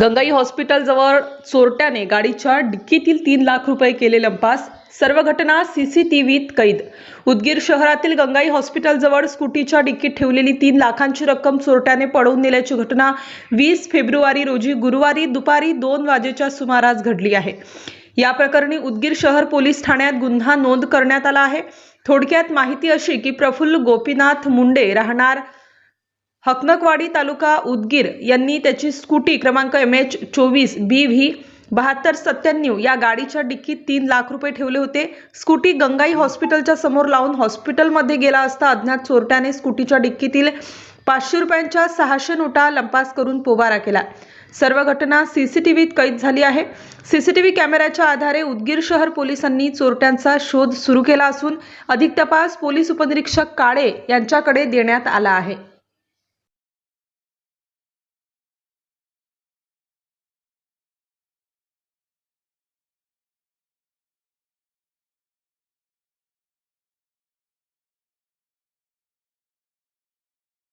गंगाई हॉस्पिटलजवळ चोरट्याने गाडीच्या डिक्कीतील तीन लाख रुपये केले लंपास सर्व घटना सीसीटीव्हीत कैद. उदगीर शहरातील गंगाई हॉस्पिटलजवळ स्कूटीच्या डिक्कीत ठेवलेली तीन लाखांची रक्कम चोरट्याने पळवून नेल्याची घटना वीस फेब्रुवारी रोजी गुरुवारी दुपारी दोन वाजेच्या सुमारास घडली आहे. या प्रकरणी उदगीर शहर पोलीस ठाण्यात गुन्हा नोंद करण्यात आला आहे. थोडक्यात माहिती अशी की प्रफुल्ल गोपीनाथ मुंडे राहणार हकनकवाडी तालुका उदगीर यांनी त्याची स्कूटी क्रमांक एम एच चोवीस बी व्ही बहात्तर सत्त्याण्णव या गाडीच्या डिक्कीत तीन लाख रुपये ठेवले होते. स्कूटी गंगाई हॉस्पिटलच्या समोर लावून हॉस्पिटलमध्ये गेला असता अज्ञात चोरट्याने स्कूटीच्या डिक्कीतील पाचशे रुपयांच्या सहाशे नोटा लंपास करून पोबारा केला. सर्व घटना सीसीटीव्हीत कैद झाली आहे. सीसीटीव्ही कॅमेऱ्याच्या आधारे उदगीर शहर पोलिसांनी चोरट्यांचा शोध सुरू केला असून अधिक तपास पोलीस उपनिरीक्षक काळे यांच्याकडे देण्यात आला आहे.